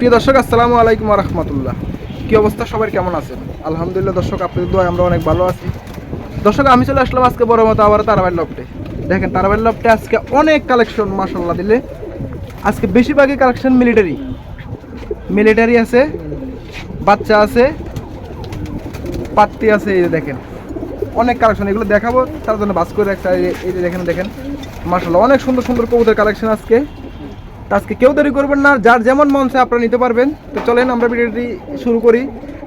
প্রিয় দর্শক, আসসালামু আলাইকুম রহমতুল্লাহ। কি অবস্থা? সবার কেমন আছেন? আলহামদুলিল্লাহ দর্শক, আপনাদের দোয়া, আমরা অনেক ভালো আছি। দর্শক, আমি চলে আসলাম আজকে বড় মতো আবার তারাবাইল লফটে। দেখেন তারাবাইল লফটে আজকে অনেক কালেকশন মাসাল্লাহ দিলে। আজকে বেশিরভাগই কালেকশন মিলিটারি। মিলিটারি আছে, বাচ্চা আছে পাত্তি আছে, এই দেখেন। অনেক কালেকশন, এগুলো দেখাবো, তার জন্য বাস করে একটা এই দেখেন দেখেন। মাসাল্লাহ অনেক সুন্দর সুন্দর কবুতর কালেকশন আজকে। তো আজকে কেউ দেরি করবেন না যার যেমন মন চায় আপনারা নিতে পারবেন। তো চলেন আমরা ভিডিওটি শুরু করি।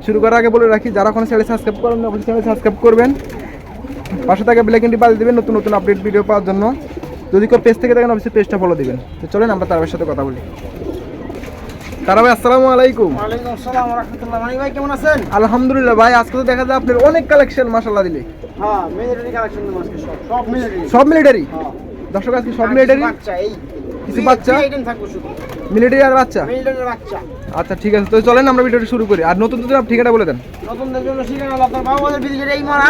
শুরু করার আগে বলে রাখি যারা কোনো চ্যানেল সাবস্ক্রাইব করেন না অবশ্যই চ্যানেল সাবস্ক্রাইব করবেন। পাশে থাকা বেলাইকনটি বাজিয়ে দেবেন নতুন নতুন আপডেট ভিডিও পাওয়ার জন্য। যদি কেউ পেজ থেকে দেখেন অবশ্যই পেজটা ফলো দিবেন। তো চলেন আমরা তার সাথে কথা বলি। আসসালামু আলাইকুম। আসসালাম রাহমাতুল্লাহ মানি ভাই কেমন আছেন? আলহামদুলিল্লাহ ভাই আজকে তো দেখা যায় আপনার অনেক কালেকশন দিলে। হ্যাঁ মিলিটারি কালেকশন সব। সব মিলিটারি সব মিলিটারি হ্যাঁ। দর্শক আজকে সব মিলিটারি এই। কিছু বাচ্চা? মিলিটারি আর বাচ্চা? আচ্ছা ঠিক আছে। তো চলেন আমরা ভিডিওটি শুরু করি। আর নতুন নতুন ঠিকানা বলে দেন। নতুনদের জন্য শিখানো হলো আপনার বাবুদের বিদিকের এই মারা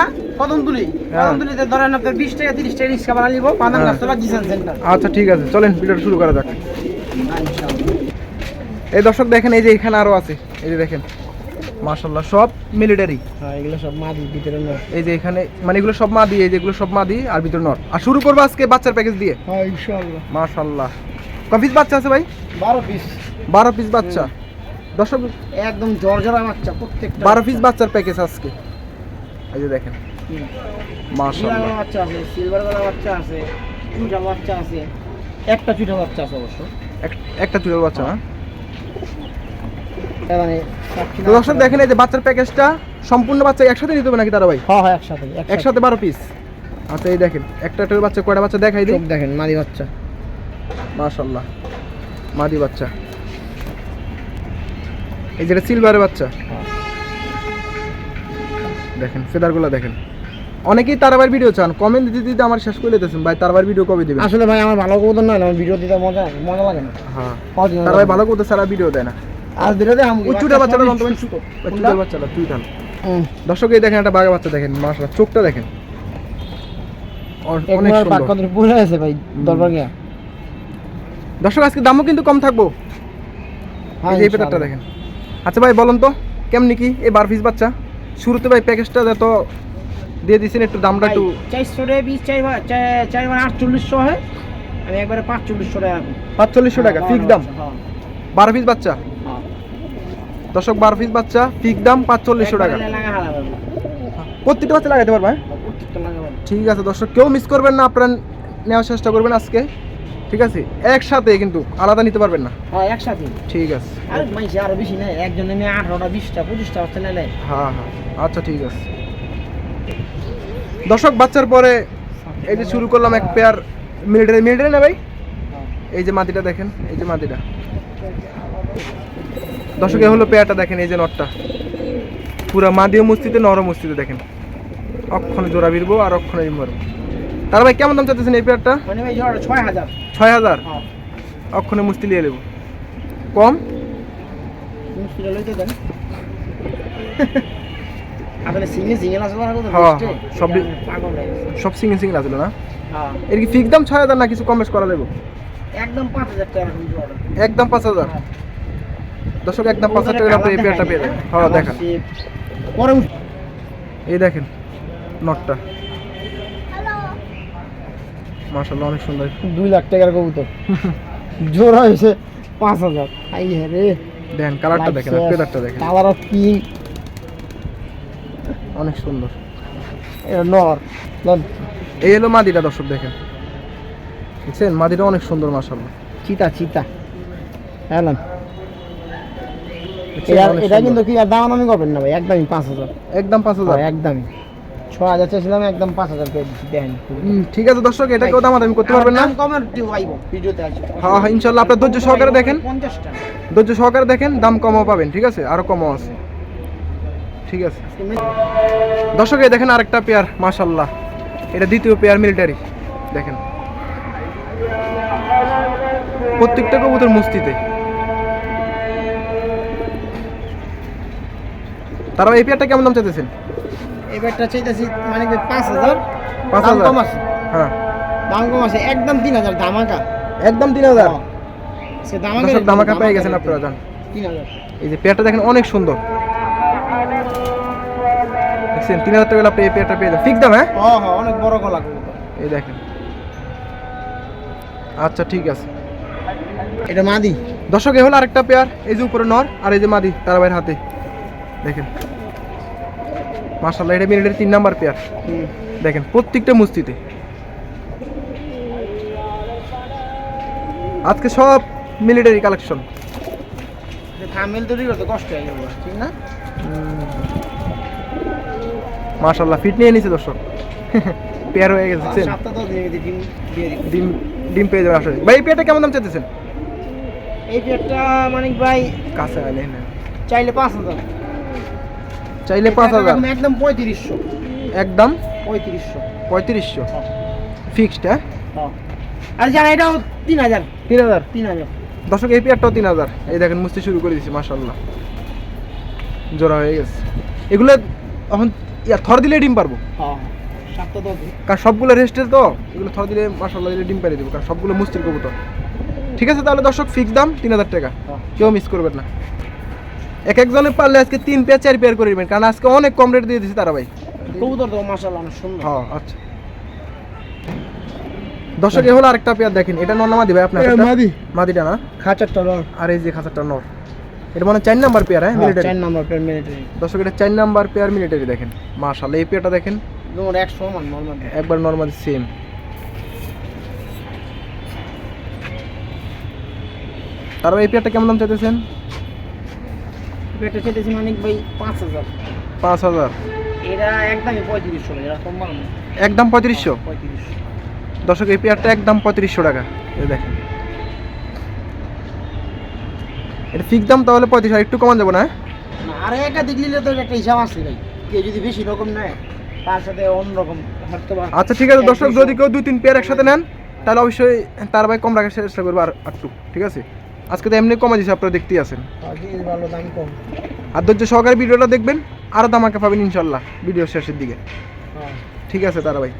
হ্যাঁ। ধরেন আপনার বিশ টাকা তিরিশ টাকা রিক্সা বানা নিবো। পানাম হ্যাঁ। গাছতলা জিসান সেন্টার। আচ্ছা ঠিক আছে। চলেন ভিডিওটা শুরু করা যাক। এই দর্শক দেখেন এই যে এখানে আরও আছে। এই যে দেখেন। মাশাল্লাহ সব মিলিটারি হ্যাঁ এগুলো সব মাদি ভিতরে না এই যে এখানে মানে এগুলো সব মাদি এই যেগুলো সব মাদি আর ভিতর নর। আর শুরু করব আজকে বাচ্চার প্যাকেজ দিয়ে। হ্যাঁ ইনশাআল্লাহ। মাশাল্লাহ কপিস বাচ্চা আছে ভাই? বারো পিস বারো পিস বাচ্চা। দর্শক একদম জর্জরা বাচ্চা প্রত্যেকটা বারো পিস বাচ্চার প্যাকেজ আজকে। এই যে দেখেন। হুম। মাশাল্লাহ বাচ্চা আছে সিলভার কালার বাচ্চা আছে চুইটা বাচ্চা আছে একটা চুইটা বাচ্চা আছে অবশ্য। এক- একটা চুলের বাচ্চা না? মানে দর্শক দেখেন এই যে বাচ্চার প্যাকেজটা সম্পূর্ণ বাচ্চা একসাথে নিতে হবে নাকি তারা ভাই? হ্যাঁ হ্যাঁ একসাথে একসাথে। বারো পিস আচ্ছা এই দেখেন একটা একটা বাচ্চা কয়টা বাচ্চা দেখাই দিই? দেখেন মাদি বাচ্চা। মাশাল্লাহ মাদি বাচ্চা। এই যেটা সিলভারের বাচ্চা। দেখেন ফেদারগুলো দেখেন। অনেকেই তারাবার ভিডিও চান কমেন্ট দিতে দিতে আমার শেষ করে দিতেছেন। ভাই তারাবার ভিডিও কবে দিবেন? আসলে ভাই আমার ভালো কবুতর নয় আমার ভিডিও দিতে মজা মজা লাগে না। হ্যাঁ। তারা ভাই ভালো করতে সারা ভিডিও দেয় না। আজ দিলে দে ওই চুটা বাচ্চাটা জানতে পারেন চুটার বাচ্চাটা তুই থাম। দর্শক এই দেখেন একটা বাঘা বাচ্চা দেখেন মাশাল্লাহ চোখটা দেখেন। অনেক সুন্দর। পুরো আছে ভাই দরবার গিয়া। দর্শক আজকে দামও কিন্তু কম থাকব। হ্যাঁ, এই যে পেটারটা দেখেন। আচ্ছা ভাই বলুন তো কেমনি কি এই বার পিস বাচ্চা? শুরুতে ভাই প্যাকেজটা যত দিয়ে দিয়েছেন একটু দামটা একটু চারশো রে বিশ চার চার- চার মানে আটচল্লিশশো হয়। আমি একবারে পাঁচচল্লিশশো টাকা পাঁচচল্লিশশো টাকা ফিক্স দাম। হ্যাঁ, বারো পিস বাচ্চা? হ্যাঁ। দর্শক বারো পিস বাচ্চা ফিক্স দাম পাঁচচল্লিশশো টাকা। প্রত্যেকটা বাচ্চা লাগাতে পারবে হ্যাঁ? ঠিক আছে দর্শক কেউ মিস করবেন না আপনারা নেওয়ার চেষ্টা করবেন আজকে। ঠিক আছে একসাথে কিন্তু আলাদা নিতে পারবেন না। হ্যাঁ একসাথে। ঠিক আছে। আর মাইসে আরও বেশি নেয় একজনে নেয় আঠারোটা বিশটা পঁচিশটা হচ্ছে নেয়। হ্যাঁ হ্যাঁ আচ্ছা ঠিক আছে। দর্শক বাচ্চার পরে এই যে শুরু করলাম এক পেয়ার মিলিটারি মিলিটারি না ভাই? এই যে মাটিটা দেখেন এই যে মাটিটা। দর্শক হলো পেয়ারটা দেখেন এই যে নটটা। পুরো মাদিও মুস্তিতে নরম মুস্তিতে দেখেন। অক্ষণে জোড়া বিরবো আর অক্ষণে মারবো তার ভাই কেমন দাম চাচ্ছেন এই পেয়ারটা? মানে ছয় হাজার। ছয় হাজার? হ্যাঁ। অক্ষণে মুস্তি নিয়ে নেব। কম? হ্যাঁ, সব সিঙ্গেল সিঙ্গেল আসলো না? হ্যাঁ। এর কি ফিক্স দাম ছয় হাজার না কিছু কম বেশ করা লাগবে? একদম পাঁচ হাজার। একদম পাঁচ হাজার। দর্শক একদম পাঁচ হাজার আপনি এই পেয়ারটা পেয়ে যাবেন। হ্যাঁ দেখেন। পরে এই দেখেন নটটা মাশাল্লাহ অনেক সুন্দর। দুই লাখ টাকার কবুতর। জোড়া হয়েছে পাঁচ হাজার। আই হ্যাঁ রে দেখেন কালারটা দেখেন পেদারটা দেখেন। কালার অফ পিঙ্ক অনেক সুন্দর। এটা নর। এই হলো মাদিটা দর্শক দেখেন। বুঝছেন মাদিটা অনেক সুন্দর মাশাল্লাহ চিতা চিতা। হ্যাঁ দেখছেন? এটা অনেক এটা সুন্দর। কিন্তু কি আর দাম আমি করবেন না ভাই একদমই পাঁচ হাজার। একদম পাঁচ হাজার? হ্যাঁ, একদমই। ছ হাজার একদম পাঁচ হাজার ঠিক আছে দর্শক এটা কেউ দাম আমি করতে পারবেন না। হ্যাঁ হ্যাঁ ইনশাল্লাহ আপনার ধৈর্য সহকারে দেখেন। ধৈর্য সহকারে দেখেন দাম কমও পাবেন ঠিক আছে? আরও কমও আছে। ঠিক আছে। দর্শক এই দেখেন আরেকটা পেয়ার মাশাল্লাহ এটা দ্বিতীয় পেয়ার মিলিটারি দেখেন। প্রত্যেকটা কবুতর মুস্তিতে তারা এই পেয়ারটা কেমন দাম চাইতেছেন? এবারটা চাইতেছি মানে পাঁচ হাজার। পাঁচ হাজার? কম আছে। হ্যাঁ। দাম কম আছে। একদম তিন হাজার ধামাকা। একদম তিন হাজার? সে ধামাকা ধামাকা পেয়ে গেছেন আপনারা জান। তিন হাজার। এই যে পেয়ারটা দেখেন অনেক সুন্দর। দেখছেন তিন হাজার টাকা এই পেয়ারটা পেয়ে যাবেন। ফিক্স দাম হ্যাঁ? হ্যাঁ হ্যাঁ অনেক বড় গলা এই দেখেন। আচ্ছা ঠিক আছে। এটা মাদি। দর্শক এ হলো আরেকটা পেয়ার। এই যে উপরে নর আর এই যে মাদি তারাবাইয়ের হাতে। দেখেন। মার্শাল্লাহ এটা মিনিটের তিন নাম্বার পেয়ার। দেখেন প্রত্যেকটা মুস্তিতে আজকে সব মিলিটারি কালেকশন থামেল তৈরি করতে কষ্ট হয়ে যাবে ঠিক না? মার্শাল্লাহ ফিট নিয়ে নিছে দর্শক। পেয়ার হয়ে গেছে ডিম ডিম পেয়ে যাবেন আসলে। ভাই এই পেয়ারটা কেমন দাম চাইতেছেন? এই পেটটা মানিক ভাই কাছে আইলে না চাইলে পাঁচ হাজার। চাইলে পাঁচ হাজার। একদম- পঁয়ত্রিশশো। একদম? পঁয়ত্রিশশো। পঁয়ত্রিশশো? ফিক্সড হ্যাঁ? আর জানা এটাও তিন হাজার। তিন হাজার? তিন হাজার। দর্শক এই পেয়ারটাও তিন হাজার। এই দেখেন মুছতে শুরু করে দিছি মাশাল্লাহ জোড়া হয়ে গেছে। এগুলো এখন থর দিলে ডিম পারব? কারণ সবগুলো রেস্টের তো এগুলো থর দিলে মাশাল্লাহ দিলে ডিম পারিয়ে দেবো কারণ সবগুলো মুস্তির কবুতর। ঠিক আছে তাহলে দর্শক ফিক্স দাম তিন হাজার টাকা। কেউ মিস করবেন না। এক একজনের পারলে আজকে তিন পেয়ার চার পেয়ার করে দিবেন কারণ আজকে অনেক কম রেট দিয়ে দিছি তারা ভাই। কবুতর তো মাসাল্লাহ অনেক সুন্দর। হ্যাঁ আচ্ছা। দর্শক হলো আরেকটা পেয়ার দেখেন এটা নর নামা দিবে আপনার এটা মাদি। মাদিটা না? খাঁচারটা রং আর এই যে খাঁচাটা নর। এটা মানে চার নাম্বার পেয়ার হ্যাঁ মিলিটারি চার নাম্বার পেয়ার মিলিটারি দর্শক এটা চার নাম্বার পেয়ার মিলিটারি দেখেন। মাশাল্লাহ এই পেয়ারটা দেখেন। তোমার একশো মান নর্মাল একবার নর্মাল সেম তারপর এই পেয়ারটা কেমন দাম চাইতেছেন? পেটটা চেটেছি মানিক ভাই পাঁচ হাজার। পাঁচ হাজার। এটা একদমই পঁয়ত্রিশশো এটা কম বাড়ানো একদম পঁয়ত্রিশশো? পঁয়ত্রিশশো। দর্শক এই পেয়ারটা একদম পঁয়ত্রিশশো টাকা। এই দেখেন। এটা ফিক্স দাম তাহলে পঁয়ত্রিশ একটু কমান যাব না হ্যাঁ? আর একটা দিক নিলে তো একটা হিসাব আছে ভাই। কেউ যদি বেশি রকম নেয় তার সাথে অন্যরকম আচ্ছা ঠিক আছে দর্শক যদি কেউ দুই তিন পেয়ার একসাথে নেন তাহলে অবশ্যই তার ভাই কম রাখার চেষ্টা করব আর একটু ঠিক আছে? আজকে তো এমনি কমা দিচ্ছে আপনারা দেখতেই আছেন। আর ভালো দাম কম। আর ধৈর্য সহকারে ভিডিওটা দেখবেন আরও দামাকে পাবেন ইনশাল্লাহ ভিডিও শেষের দিকে। হ্যাঁ। ঠিক আছে তারা ভাই।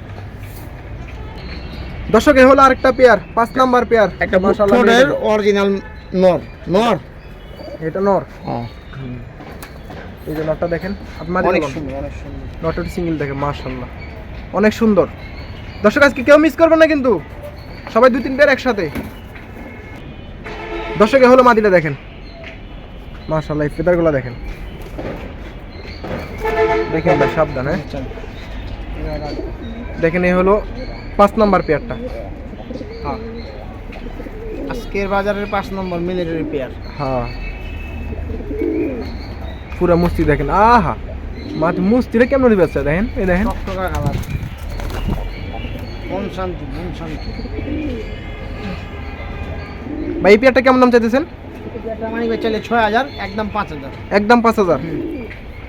দর্শক এ হলো আরেকটা পেয়ার পাঁচ নাম্বার পেয়ার। একটা মাশাআল্লাহ অরিজিনাল নর নর। এটা নর? হ্যাঁ। এই যে নটটা দেখেন আপনার অনেক সুন্দর অনেক সুন্দর। নটটা সিঙ্গেল দেখেন মাশাল্লাহ অনেক সুন্দর। দর্শক আজকে কেউ মিস করবেন না কিন্তু। সবাই দুই তিন পেয়ার একসাথে। দর্শক হলো মাদিটা দেখেন। মাশাল্লাহ এই ফেদারগুলো দেখেন। দেখেন ভাই সাবধান হ্যাঁ? দেখেন এই হলো পাঁচ নাম্বার পেয়ারটা। হ্যাঁ। আজকের বাজারের পাঁচ নম্বর মিলিটারি পেয়ার। হ্যাঁ। পুরা মুস্তি দেখেন আহা! মাছ মুস্তিটা কেমন দিবে আচ্ছা দেখেন? এই দেখেন। মন শান্তি মন শান্তি। ভাই এই পেয়ারটা কেমন দাম চাইতেছেন? মানে চাইলে ছয় হাজার একদম পাঁচ হাজার। একদম পাঁচ হাজার?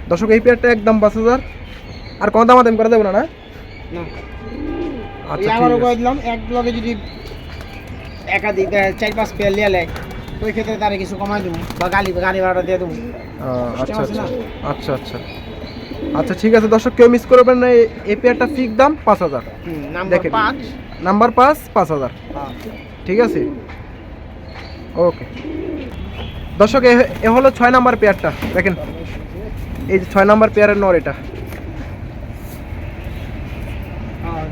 দর্শক এই পেয়ারটা একদম পাঁচ হাজার। আর কোনো দাম দাম করা যাবে না না? আচ্ছা আবারও। করে দিলাম এক যদি একাধিক চার পাঁচ পেয়ার লিয়ে নেয় ওই ক্ষেত্রে তারা কিছু কমাই দেবো বা গাড়ি গাড়ি ভাড়াটা দিয়ে দেবো। আচ্ছা আচ্ছা। আচ্ছা আচ্ছা। আচ্ছা ঠিক আছে দর্শক কেউ মিস করবেন না এই- এই পেয়ারটা ফিক দাম পাঁচ হাজার। দেখেন। নাম্বার পাঁচ পাঁচ হাজার। হ্যাঁ। ঠিক আছে? ওকে দর্শক এ- এ হলো ছয় নাম্বার পেয়ারটা। দেখেন এই যে ছয় নাম্বার পেয়ারের নর এটা। হ্যাঁ।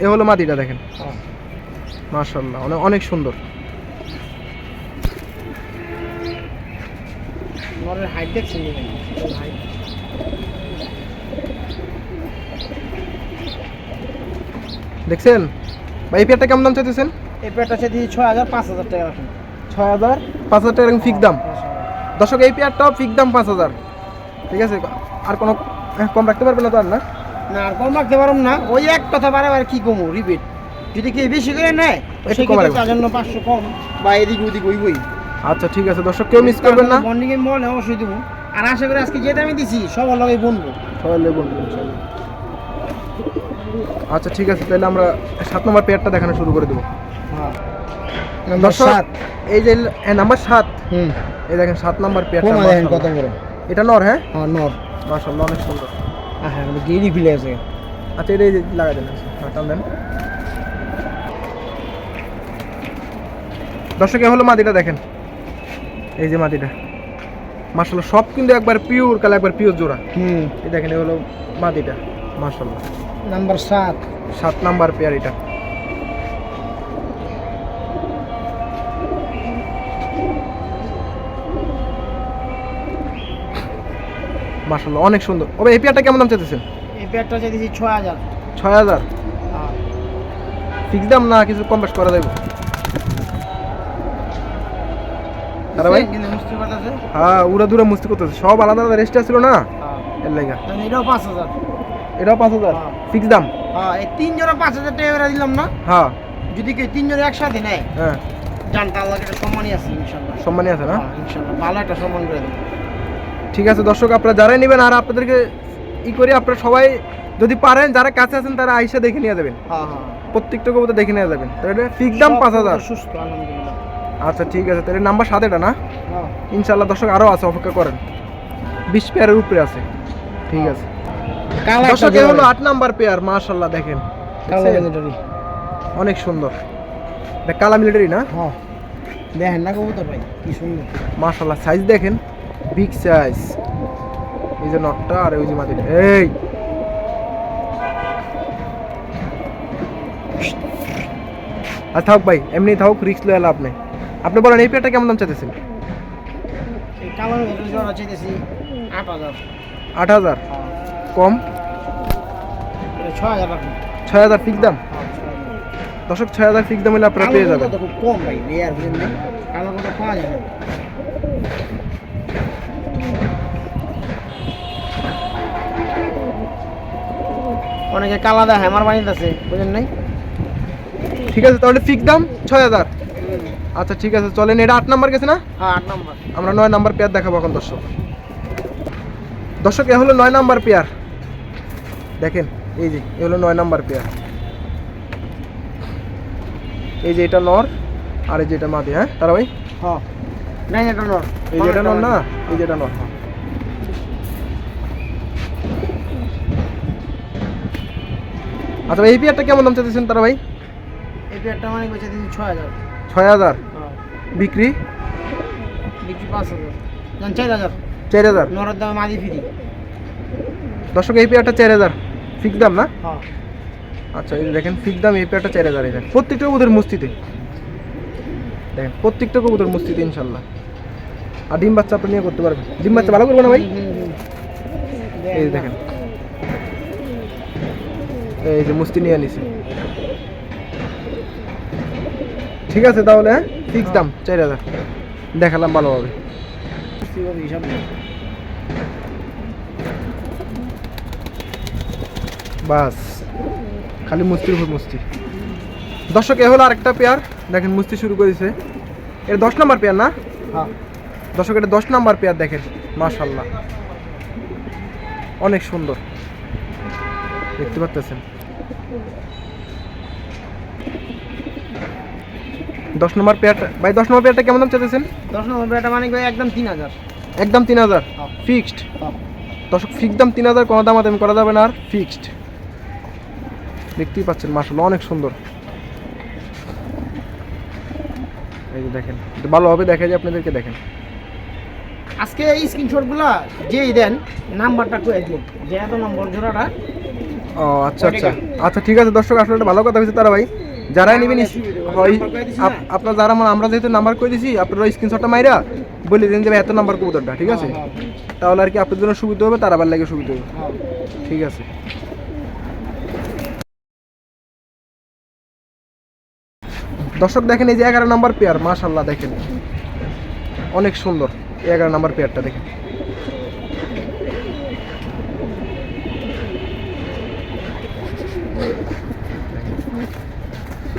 এ- হলো মাদিটা দেখেন। হ্যাঁ। মার্শাল্লাহ অনেক অনেক সুন্দর। নরের হাইট দেখছেন নি ভাই? ওর height। দেখছেন? ভাই এই পেয়ারটা কেমন দাম চাইতেছেন? এই পেয়ারটা দিয়ে ছয় হাজার পাঁচ হাজার টাকা রাখেন ছয় হাজার পাঁচ হাজার টাকা ফিক দাম? দর্শক এই পেয়ারটাও ফিক দাম পাঁচ হাজার। ঠিক আছে? আর কোনো হ্যাঁ, কম রাখতে পারবে না তো আর না? না আর কম রাখতে পারব না। ওই এক কথা বারবার কি কমু রিপিট যদি কি বেশি করে নেয় তার জন্য পাঁচশো কম বা এদিক ওদিক ওই বই আচ্ছা ঠিক আছে। দর্শক কেউ মিস করবেন না। বন্ডিং এ মনে অবশ্যই দেবো। আর আশা করি আজকে যেটা আমি দিছি সবার লগে বনবো সবাই লেবুন ইনশাল্লাহ। আচ্ছা ঠিক আছে তাহলে আমরা সাত নম্বর পেয়ারটা দেখানো শুরু করে দেবো। হ্যাঁ। দর্শক এই যে নাম্বার সাত হুম। এই দেখেন সাত নম্বর পেয়ারটা কত মাশাআল্লাহ। এটা নর হ্যাঁ? হ্যাঁ নর। মাশাআল্লাহ অনেক সুন্দর। হ্যাঁ গেরি খুলে আছে। আচ্ছা এটা এই যে লাগাই দেন হ্যাঁ টান দেন। দর্শক এ হলো মাদিটা দেখেন। এই যে মাদিটা মার্শাল্লাহ সব কিন্তু একবার পিওর কালে একবার পিওর জোড়া। হুম। এই দেখেন এ হলো মাদিটা মার্শাল্লাহ নাম্বার সাত। সাত নাম্বার পেয়ার এটা। মার্শাল্লাহ অনেক সুন্দর। ওবে এই পেয়ারটা কেমন দাম চাইতেছেন? এই পেয়ারটা চাইতেছি ছয় হাজার। ছয় হাজার? ফিক্স দাম না কিছু কম বেশ করা যাবে? দাদা ভাই? হ্যাঁ উড়া দূরে মুস্তি করতেছে। সব আলাদা আলাদা রেস্টে ছিল না? এর লেগা। এটাও পাঁচ হাজার। এটাও পাঁচ হাজার। হ্যাঁ। ফিক্স দাম? হ্যাঁ এই তিন জোড়া পাঁচ হাজার টাকা দিলাম না? হ্যাঁ। যদি কেউ তিন জোড়া একসাথে নেয় হ্যাঁ। জানতে আল্লাহকে একটা সম্মানই আছে ইনশাল্লাহ। সম্মানই আছে না? হ্যাঁ, ইনশাল্লাহ ভালো একটা সম্মান করে দেবো। ঠিক আছে দর্শক আপনারা যারাই নেবেন আর আপনাদেরকে ই করে আপনারা সবাই যদি পারেন যারা কাছে আছেন তারা আইসা দেখে নিয়ে যাবেন। হ্যাঁ হ্যাঁ। প্রত্যেকটা কবুতর দেখে নিয়ে যাবেন। তাহলে ফিক্স দাম পাঁচ হাজার। সুস্থ আলহামদুলিল্লাহ। আচ্ছা ঠিক আছে তাহলে নাম্বার সাত এটা না? হ্যাঁ। ইনশাল্লাহ দর্শক আরও আছে অপেক্ষা করেন। বিশ পেয়ারের উপরে আছে। ঠিক আছে। দর্শক হলো আট নাম্বার পেয়ার মাশাল্লাহ দেখেন। অনেক সুন্দর। কালা মিলিটারি না? হ্যাঁ। দেখেন না কবুতর ভাই কি সুন্দর। মাশাল্লাহ সাইজ দেখেন। বিগ সাইজ এই যে নটটা আর ওই যে মাটিটা। এই! আর থাক ভাই এমনি থাক রিক্স লয়ে লাভ নেই। আপনি বলেন এই পেয়ারটা কেমন দাম চাইতেছেন? হাজার। আট হাজার? হ্যাঁ। কম। ছয় হাজার ফিক্স দাম? হ্যাঁ ছয় হাজার ফিক্স দাম হলে আপনারা পেয়ে যাবেন। কম ভাই রেয়ার বুঝলেন কালো পাওয়া যায় অনেকে কালা দেয় হ্যামার বানিয়ে আছে বুঝলেন নাই? ঠিক আছে তাহলে ফিক্স দাম ছয় হাজার। আচ্ছা ঠিক আছে চলেন এটা আট নাম্বার গেছে না? হ্যাঁ আট নম্বর। আমরা নয় নাম্বার পেয়ার দেখাবো এখন দর্শক। দর্শক এ হলো নয় নাম্বার পেয়ার দেখেন এই যে এ হলো নয় নাম্বার পেয়ার এই যে এটা নর আর এই যে এটা মাদি হ্যাঁ? তারা ভাই হ্যাঁ এটা নর। এই যে এটা নর না? এই যে এটা নর। আচ্ছা এই পেয়ারটা কেমন দাম চাইতেছেন তারা ভাই এই পেয়ারটা মানে বলছে দিন ছয় হাজার। ছয় হাজার? হ্যাঁ। বিক্রি? বিক্রি পাঁচ হাজার। জান চার হাজার। চার হাজার? নরের দামে মাদি ফ্রি। দর্শক এই পেয়ারটা চার হাজার। ফিক্স দাম না? হ্যাঁ। আচ্ছা এই দেখেন ফিক্স দাম এই পেয়ারটা চার হাজার দেখেন প্রত্যেকটা কবুতর মস্তিতে দেখেন প্রত্যেকটা কবুতর মস্তিতে ইনশাল্লাহ। আর ডিম বাচ্চা আপনি নিয়ে করতে পারবেন। ডিম বাচ্চা ভালো করব না ভাই। এই দেখেন। এই যে মুস্তি নিয়ে নিছি। ঠিক আছে তাহলে হ্যাঁ? ফিক্স দাম চার হাজার। দেখালাম ভালোভাবে। বাস খালি মুস্তির উপর মুস্তি। দর্শক এ হলো আরেকটা পেয়ার। দেখেন মুস্তি শুরু করেছে এটা দশ নম্বর পেয়ার না? হ্যাঁ। দর্শক এটা দশ নাম্বার পেয়ার দেখেন। মাশাল্লাহ অনেক সুন্দর। দেখতে পাচ্ছেন? দশ নম্বর পেয়ারটা ভাই দশ নম্বর পেয়ারটা কেমন দাম চাইতেছেন? দশ নম্বর পেয়ারটা মানে কি একদম তিন হাজার। একদম তিন হাজার? হ্যাঁ। ফিক্সড? হ্যাঁ। দর্শক ফিক্সড দাম তিন হাজার কোনো দাম আদামি করা যাবে না আর ফিক্সড। দেখতেই পাচ্ছেন মাশাল্লাহ অনেক সুন্দর। এই যে দেখেন ভালোভাবে দেখা যায় আপনাদেরকে দেখেন। আজকে এই স্ক্রিনশটগুলো যেই দেন নাম্বারটা করে দিন? যে এত নম্বর জোড়াটা। ও আচ্ছা আচ্ছা। আচ্ছা ঠিক আছে দর্শক আসলে একটা ভালো কথা হয়েছে তারা ভাই। যারাই নেবেন হয় আপনার যারা মানে আমরা যেহেতু নাম্বার করে দিছি আপনারা স্ক্রিনশটটা মাইরা বলে দিন যে এত নাম্বার কবুতরটা ঠিক আছে? হ্যাঁ, তাহলে আর কি আপনাদের জন্য সুবিধা হবে তার আবার লাগে সুবিধা হবে। হ্যাঁ। ঠিক আছে। দর্শক দেখেন এই যে এগারো নাম্বার পেয়ার মাশাল্লাহ দেখেন। অনেক সুন্দর এগারো নাম্বার পেয়ারটা দেখেন।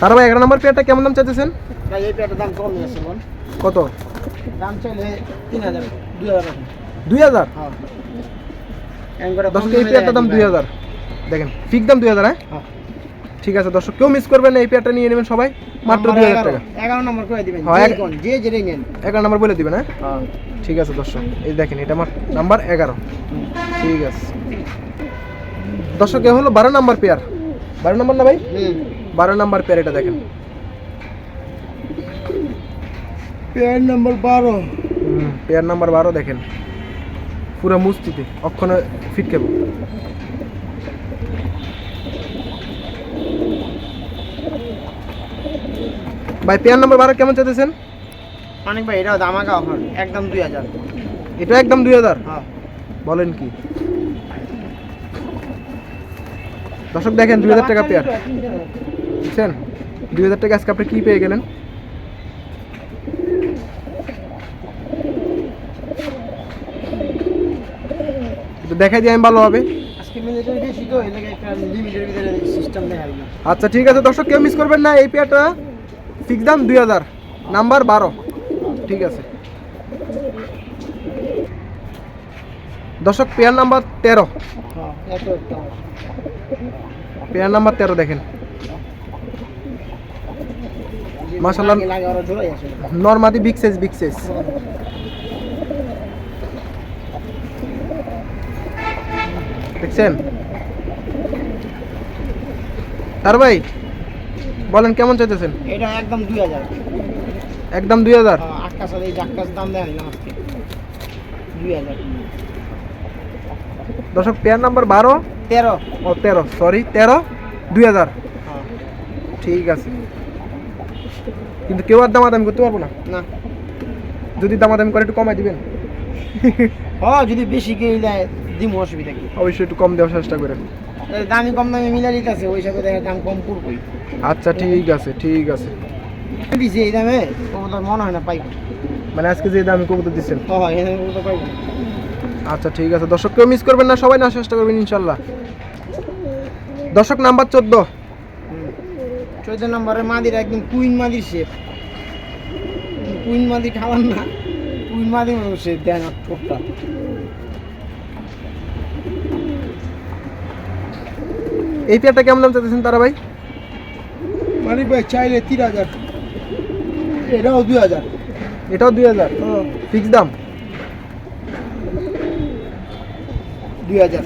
তার ভাই এগারো নাম্বার পেয়ারটা কেমন দাম চাইতেছেন? ভাই এই পেয়ারটার দাম কম আছে বল। কত? দাম চাইলে তিন হাজার দুই হাজার। দুই হাজার? হ্যাঁ। কম এই দামে পেয়ারটার দাম দুই হাজার। দেখেন ফিক দাম দুই হাজার হ্যাঁ? হ্যাঁ। ঠিক আছে দর্শক কেউ মিস করবেন না এই পেয়ারটা নিয়ে নেবেন সবাই। মাত্র দুই হাজার। টাকা। এগারো নম্বর করে দিবেন হ্যাঁ, যে কোন, যে যেটাই নেন। এগারো নাম্বার বলে দিবেন হ্যাঁ? হ্যাঁ। ঠিক আছে দর্শক এই দেখেন এটা আমার নাম্বার এগারো। ঠিক আছে। দর্শক এ হলো বারো নাম্বার পেয়ার বারো নাম্বার না ভাই? বারো নাম্বার পেয়ার এটা দেখেন। পেয়ার নাম্বার বারো। পেয়ার নাম্বার বারো দেখেন। পুরো মুস্তিতে অক্ষণে ফিট কেবল ভাই পেয়ার নাম্বার বারো কেমন চাইতেছেন? অনেক ভাই এটাও দামাকা অফার একদম দুই হাজার। এটা একদম দুই হাজার? হ্যাঁ। বলেন কি? দর্শক দেখেন দুই হাজার টাকা পেয়ার। বুঝছেন? দুই হাজার টাকা আজকে আপনি কি পেয়ে গেলেন? দেখাই দিয়ে আমি ভালো হবে। আচ্ছা ঠিক আছে দর্শক কেউ মিস করবেন না এই পেয়ারটা। ফিক্স দাম দুই হাজার, নাম্বার বারো। ঠিক আছে। দর্শক, পেয়ার নাম্বার তেরো। পেয়ার নাম্বার তেরো দেখেন। আসে নর্মাদি বিগ সাইজ বিগ সাইজ দেখছেন? তার ভাই বলেন কেমন চাইতেছেন? এটা একদম দুই হাজার। একদম দুই হাজার? আকাশ এই আকাশ দাম দেয় না আজকে দুই হাজার। দর্শক পেয়ার নাম্বার বারো? তেরো। ও তেরো সরি তেরো দুই হাজার। হ্যাঁ। ঠিক আছে। কিন্তু কেউ আর দামাদামি করতে পারব না? না। যদি দামাদামি করে একটু কমাই দিবেন? হ্যাঁ যদি বেশি কেউ দেয় দিম অসুবিধা কি? অবশ্যই একটু কম দেওয়ার চেষ্টা করেন। দামি কম দামে মিলা দিতেছে ওই হিসাবে দেখা দাম কম করবই আচ্ছা ঠিক আছে ঠিক আছে। দিছি এই দামে কবুতর মনে হয় না পাইব মানে আজকে যে দামি কবুতর দিচ্ছেন? হ্যাঁ এই দামে কবুতর পাইব আচ্ছা ঠিক আছে। দর্শক কেউ মিস করবেন না সবাই না চেষ্টা করবেন ইনশাল্লাহ। দর্শক নাম্বার চোদ্দ। চোদ্দ নম্বরে মাদির একদম কুইন মাদির শেপ কুইন মাদি খাবার না কুইন মাদি শেপ দেয় না ঠোঁটটা এই পেয়ারটা কেমন দাম চাইতেছেন তারা ভাই? মালিক ভাই চাইলে তিন হাজার। এটাও দুই হাজার। এটাও দুই হাজার? ফিক্স দাম? দুই হাজার।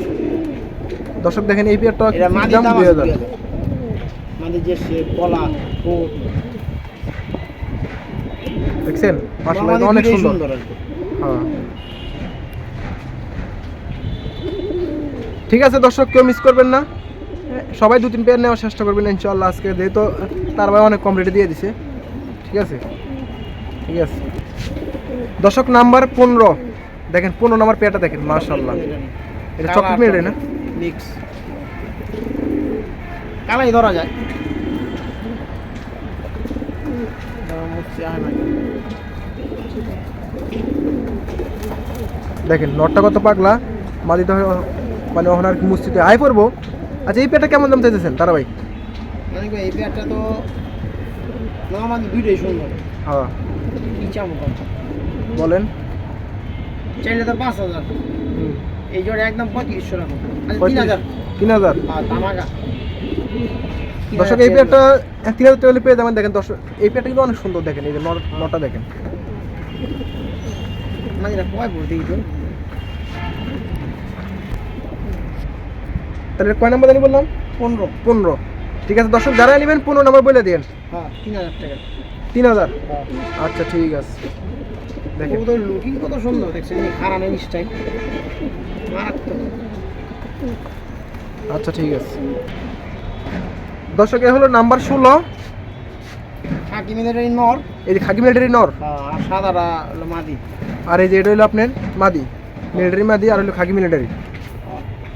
দর্শক দেখেন এই পেয়ারটা দাম দুই হাজার। মাদির যে গলা ঠোঁট দেখছেন? মাশাআল্লাহ অনেক সুন্দর। হ্যাঁ। ঠিক আছে দর্শক কেউ মিস করবেন না। সবাই দু তিন পেয়ার নেওয়ার চেষ্টা করবেন ইনশাআল্লাহ আজকে যেহেতু তার ভাই অনেক কম রেটে দিয়ে দিছে। ঠিক আছে? ঠিক আছে। দশক নাম্বার পনেরো। দেখেন পনেরো নাম্বার পেয়ারটা দেখেন মাশাআল্লাহ। এটা কালা চকলেট মেরে না? মিক্স কালাই ধরা যায়। দেখেন নটটা কত পাগলা? মাদিতে মানে ওখানে আর কি মুস্তিতে আয় পড়ব? আচ্ছা এই পেয়ারটা কেমন দাম চাইতেছেন তারা ভাই এই পেয়ারটা তো না দুইটাই সুন্দর। হ্যাঁ। কি চামো বলেন। চাইলে তো পাঁচ হাজার। এই জোড়া একদম পঁয়ত্রিশশো টাকা। আচ্ছা তিন হাজার। তিন হাজার? আর তামাকা। দর্শক হাজার এই পেয়ারটা তিন হাজার টাকা হলে পেয়ে যাবেন। দেখেন দর্শক এই পেয়ারটা কিন্তু অনেক সুন্দর দেখেন এই যে নট- দেখেন। মানে কয় দেখি তো তাহলে কয় নাম্বার জানি বললাম? পনেরো। পনেরো। ঠিক আছে দর্শক যারা নেবেন পনেরো নাম্বার বলে দিন। হ্যাঁ তিন হাজার টাকা। তিন হাজার? হ্যাঁ। আচ্ছা ঠিক আছে। দেখেন। লুকিং কত সুন্দর দেখছেন স্টাইল মারাত্মক। আচ্ছা ঠিক আছে। দর্শক এ হলো নাম্বার ষোলো। খাকি মিলিটারি নর। এই যে খাকি মিলিটারি নর। হ্যাঁ, আর সাদাটা হলো মাদি। আর এই যে এটা হলো আপনার মাদি। মিলিটারি মাদি আর হলো খাকি মিলিটারি।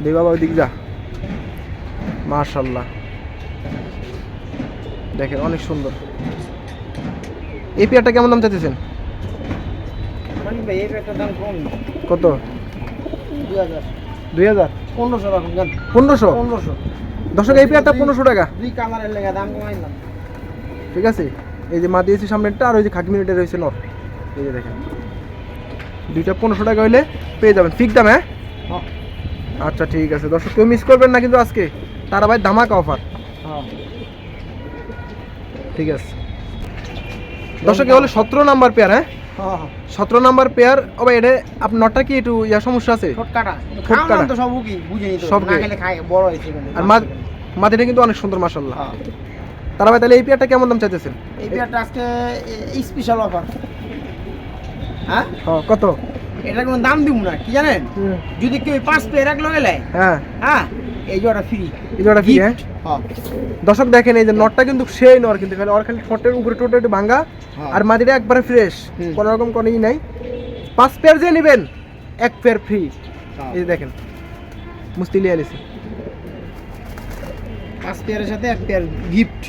দে বাবা ওইদিক যা। মার্শাল্লাহ দেখেন অনেক সুন্দর। এই পেয়ারটা কেমন দাম চাইতেছেন? মানে কত? দুই হাজার। পনেরোশো পনেরোশো? পনেরোশো। দর্শক এই পেয়ারটা পনেরোশো টাকা। দুই কালারের লেগে দাম কমাইলাম ঠিক আছে? এই যে মাদি এসি সামনেরটা আর ওই যে খাকি মিলিটারি রয়েছে নর। এই যে দেখেন। দুইটা পনেরোশো টাকা হইলে পেয়ে যাবেন। ফিক দাম হ্যাঁ? হ্যাঁ। আচ্ছা ঠিক আছে। দর্শক কেউ মিস করবেন না কিন্তু আজকে। তারা ভাই ধামাকা অফার হ্যাঁ। ঠিক আছে। দর্শক হলো সতেরো নাম্বার পেয়ার হ্যাঁ? হ্যাঁ হ্যাঁ। সতেরো নাম্বার পেয়ার ও ভাই এটা আপনার নটটা কি? একটু ইয়া সমস্যা আছে। তো সব উকি বুঝে নিত সব না গে- খেলে খাই বড় হয়েছে এখানে। আর মা কিন্তু অনেক সুন্দর মাসাল্লাহ। তারা ভাই তাহলে এই পেয়ারটা কেমন দাম চাইতেছেন? এই পেয়ারটা আজকে স্পেশাল অফার হ্যাঁ? হ্যাঁ কত? এটা কোনো দাম দিব না কি জানেন? যদি কেউ পাঁচ পেয়ার এক লগে হ্যাঁ। হ্যাঁ? এই ফ্রি এই ফ্রি হ্যাঁ? হ্যাঁ। দর্শক দেখেন এই যে নটটা কিন্তু সেই নর কিন্তু খালি ওর খালি ঠোঁটের উপরে টোটে একটু হ্যাঁ। আর মাটিটা একবারে ফ্রেশ। কোনো রকম কোনো ই নাই। পাঁচ পেয়ার যে নেবেন এক পেয়ার ফ্রি হ্যাঁ। এই যে দেখেন মুস্তি লিয়ে আলিছে পাঁচ পেয়ারের সাথে এক পেয়ার গিফট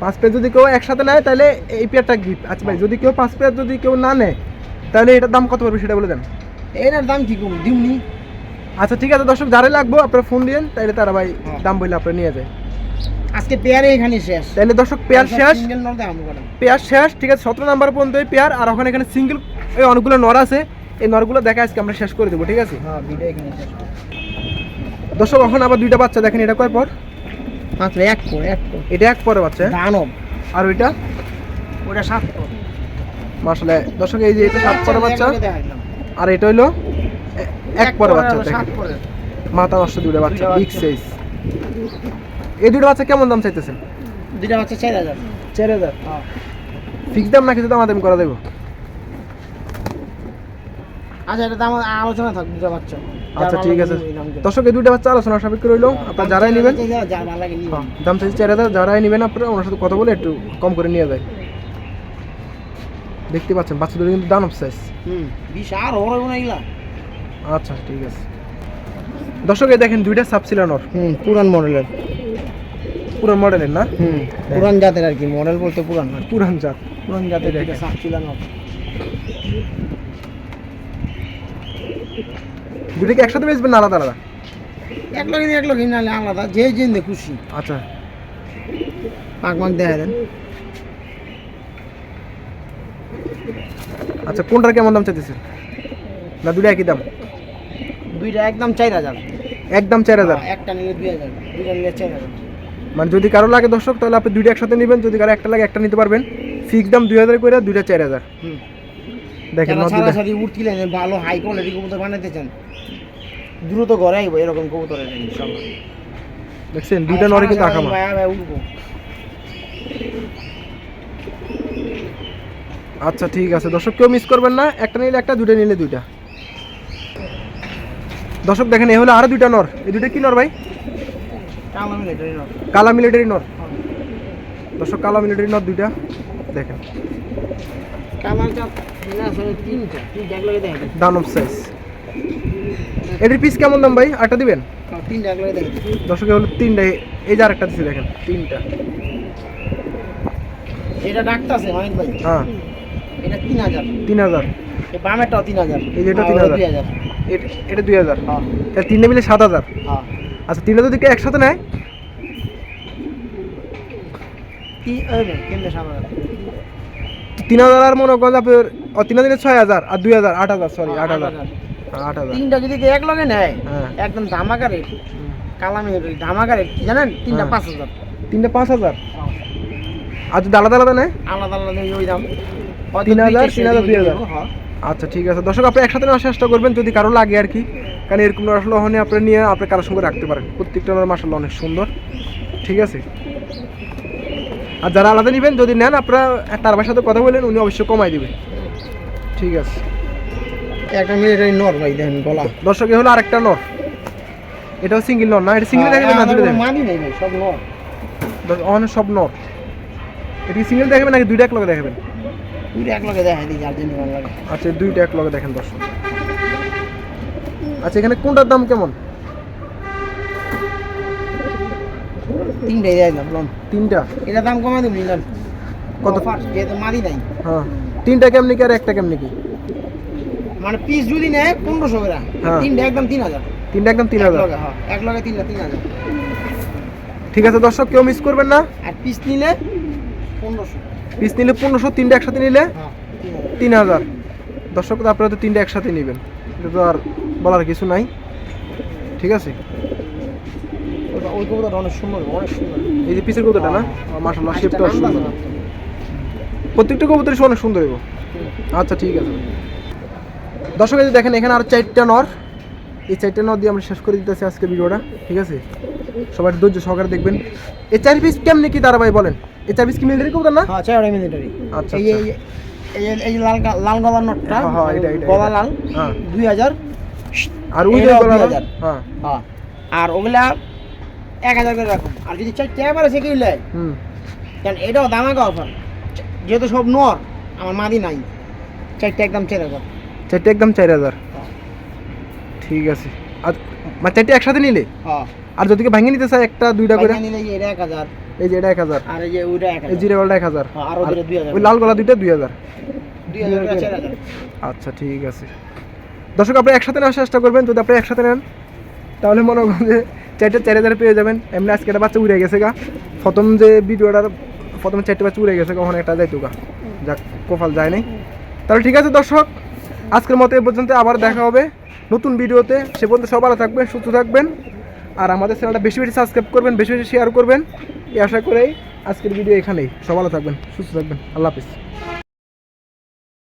পাঁচ পেয়ার যদি কেউ একসাথে নেয় তাহলে এই পেয়ারটা গিফট আচ্ছা ভাই যদি কেউ পাঁচ পেয়ার যদি কেউ না নেয় তাহলে এটার দাম কত পড়বে সেটা বলে দেন। এটার দাম কি কম? দিমনি আচ্ছা ঠিক আছে দর্শক যারাই লাগবো আপনারা ফোন দিন তাহলে তারা ভাই হ্যাঁ। দাম বললে আপনারা নিয়ে যায়। আজকে পেয়ারে এখানে শেষ। তাহলে দর্শক পেয়ার শেষ। পেয়ার শেষ ঠিক আছে সতেরো নাম্বার পর্যন্ত এই পেয়ার আর ওখানে এখানে সিঙ্গেল এই অনেকগুলো নর আছে। এই নরগুলো দেখা আজকে আমরা শেষ করে দেবো ঠিক আছে? হ্যাঁ ভিডিও এখানে শেষ দর্শক এখন আবার দুইটা বাচ্চা দেখেন এটা কয় পর? মাত্র এক পর এক পর। এটা এক পরে বাচ্চা? দানব। আর ওইটা? ওটা সাত পর। মাসলে দর্শক এই যে এটা সাত পরে বাচ্চা। আর এটা হইল? এক পরে বাচ্চা দেখেন। মাথা নষ্ট দুইটা বাচ্চা বিগ সাইজ এই দুটো বাচ্চা কেমন দাম চাইতেছেন? দুইটা বাচ্চা চার হাজার। চার হাজার? হ্যাঁ। ফিক্স দাম না কিছু দাম আদাম করা দেবো আচ্ছা এটা দাম আলোচনা থাক দুটা বাচ্চা। আচ্ছা ঠিক আছে। দাম। দর্শক এই দুইটা বাচ্চা আলোচনা সাপেক্ষ রইল। আপনার যারাই নেবেন। লাগে নিবেন। হ্যাঁ, দাম চাইছে চার হাজার যারাই নেবেন আপনারা ওনার সাথে কথা বলে একটু কম করে নিয়ে যায়। দেখতে পাচ্ছেন বাচ্চা দুটো কিন্তু দানব সাইজ হুম বিশ আর ওর না এগুলা। আচ্ছা ঠিক আছে। দর্শক এই দেখেন দুইটা সাবসিলানোর হুম পুরান মডেলের। পুরান মডেলের না? হুম পুরান জাতের আর কি মডেল বলতে পুরান না পুরান জাত। পুরান জাতের দেখেন। সাতচিলানো দুটো কি একসাথে বেচবেন না আলাদা আলাদা? এক লগে এক লগে নাহলে আলাদা যে যে দে খুশি। আচ্ছা। পাক মাক দেখা দেন। আচ্ছা কোনটার কেমন দাম চাইতেছে না দুটো একই দাম? দুইটা একদম চার হাজার। একদম চার হাজার? হ্যাঁ, একটা নিলে দুই হাজার দুইটা নিলে চার হাজার। মানে যদি কারও লাগে দর্শক তাহলে আপনি দুইটা একসাথে নেবেন। যদি কারও একটা লাগে একটা নিতে পারবেন। ফিক্স দাম দুই হাজার করে দুইটা চার হাজার। দেখেন দুইটা। উঠছিলেন ভালো হাই কোয়ালিটি কবুতর বানাইতে চান দ্রুত ঘরে আইব এরকম কবুতরের ইনশাল্লাহ দেখছেন দুইটা নরে কিন্তু আঁকামা। আচ্ছা ঠিক আছে। দর্শক কেউ মিস করবেন না। একটা নিলে একটা দুইটা নিলে দুইটা। দর্শক দেখেন এ হলো আরও দুইটা নর। এই দুইটা কি নর ভাই? কালো মিলিটারি নর। দর্শক কালা মিলিটারি নর দুইটা দেখেন। দানব সাইজ এটির পিস কেমন দাম ভাই? আটটা দিবেন? দর্শক হলো তিনটা। এই যে আরেকটা দিচ্ছে দেখেন তিনটা। এটা ডাক্তার আছে অনেক ভাই। হ্যাঁ। এটা তিন হাজার। তিন হাজার। বামেরটাও তিন হাজার। এই যে এটা আর তিন হাজার। এট- দুই হাজার। হ্যাঁ। তাহলে তিনটা মিলে সাত হাজার। হ্যাঁ। আচ্ছা তিনটা যদি একসাথে নেয়? তিন হাজার আর মনে করেন আপনার তিন হাজার ছয় হাজার আর দুই হাজার আট হাজার সরি আট হাজার। আট হাজার। তিনটা যদি এক লগে নেয় হ্যাঁ। একদম ধামাকা রেট কালামি ধামাকা রেট জানেন? তিনটা হ্যাঁ। পাঁচ হাজার। তিনটা পাঁচ হাজার? আর যদি আলাদা আলাদা নেয়? আলাদা আলাদা ওই দাম। তিন হাজার, তিন হাজার, দুই হাজার। হ্যাঁ। আচ্ছা ঠিক আছে। দর্শক আপনি একসাথে নেওয়ার চেষ্টা করবেন যদি কারও লাগে আর কি। কারণ এরকম আসলে ওখানে আপনি নিয়ে আপনি কারোর সঙ্গে রাখতে পারেন। প্রত্যেকটা মাসাল্লাহ অনেক সুন্দর। ঠিক আছে? আর যারা আলাদা নেবেন যদি নেন আপনারা তার সাথে কথা বলেন উনি অবশ্যই কমাই দিবে। ঠিক আছে? একটা মিলিটারি নর ভাই দেখেন গলা। দর্শক হলো আরেকটা নর। এটাও সিঙ্গেল নর না? এটা সিঙ্গেল দেখাবেন না দুটো মানি নেই সব নর। অনেক সব নর। এটা সিঙ্গেল দেখাবেন নাকি দুইটা এক লগে দেখাবেন? দুইটা এক লগে দেখা দিই যার জন্য ভালো লাগে। আচ্ছা দুইটা এক লগে দেখেন দর্শক। আচ্ছা এখানে কোনটার দাম কেমন? তিনটাই দেয় দিলাম তিনটা? এটা দাম কমা দিব নিলাম কত? কত যেহেতু মাদি নাই। হ্যাঁ। তিনটা কেমনি কি আর একটা কেমনি কি? মানে পিস যদি নেয় পনেরোশো করে। হ্যাঁ। তিনটা একদম তিন হাজার। তিনটা একদম তিন হাজার? হ্যাঁ। এক লগে তিনটা তিন হাজার। ঠিক আছে দর্শক কেউ মিস করবেন না। আর পিস নিলে পনেরোশো। পিস নিলে পনেরোশো তিনটা একসাথে নিলে তিন হাজার দর্শক আপনারা তো তিনটা একসাথে নেবেন। এটা তো আর বলার কিছু নাই। ঠিক আছে? ওটা- ওই কবুতরটা অনেক সুন্দর অনেক সুন্দর এই যে পিসের কবুতরটা না আজটা শেপটা সুন্দর। প্রত্যেকটা কবুতরই অনেক সুন্দর হইব। আচ্ছা ঠিক আছে। দর্শক এই দেখেন এখানে আর চারটা নর। এই চারটা নর দিয়ে আমরা শেষ করে দিতেছি আজকে ভিডিওটা। ঠিক আছে? সবাই ধৈর্য সহকারে দেখবেন। এই চার পিস কেমনি কি তারা ভাই বলেন? এই চার পিস কি মিলিটারি কবুতর না? হ্যাঁ চারটা মিলিটারি আচ্ছা, এই আচ্ছা। এই- এই এই লাল লাল গলার নোটটা হ্যাঁ, হ্যাঁ, এটা, এটা, গলা লাল হ্যাঁ। দুই হাজার আর ওই গলা- হ্যাঁ। হ্যাঁ। আর ওগুলা এক হাজার করে রাখুন। আর যদি এবার আছে কেউ লেয় হুম। কারণ এটাও দামাকা অফার যেহেতু সব নর আমার মাদি নাই। চারটে একদম চার হাজার। চারটে একদম চার হাজার। ঠিক আছে। আর মানে চারটে একসাথে নিলে? হ্যাঁ। আর যদি কেউ ভাঙে নিতে চাই একটা দুইটা করে? নিলে এটা এক হাজার। এই যে এটা এক হাজার। আর এই যে ওইটা এক হাজার। জিরে গলাটা এক হাজার। হ্যাঁ, আর ওদের দুই হাজার। ওই লাল গলা দুইটা দুই হাজার। দুই হাজার আচ্ছা ঠিক আছে। দর্শক আপনি একসাথে নেওয়ার চেষ্টা করবেন। যদি আপনি একসাথে নেন তাহলে মনে করেন যে চারটে চার হাজার পেয়ে যাবেন। এমনি আজকে একটা বাচ্চা উড়ে গেছে গা। প্রথম যে ভিডিওটার প্রথম চারটে বাচ্চা উড়ে গেছে কখন একটা যাইতো গা। যাক কোফাল যায় নাই। তাহলে ঠিক আছে দর্শক আজকের মতো এ পর্যন্ত আবার দেখা হবে। নতুন ভিডিওতে সে পর্যন্ত সব ভালো থাকবেন সুস্থ থাকবেন। আর আমাদের চ্যানেলটা বেশি বেশি সাবস্ক্রাইব করবেন, বেশি বেশি শেয়ার করবেন। এই আশা করেই আজকের ভিডিও এখানেই। সবাই থাকবেন, সুস্থ থাকবেন। আল্লাহ হাফিজ।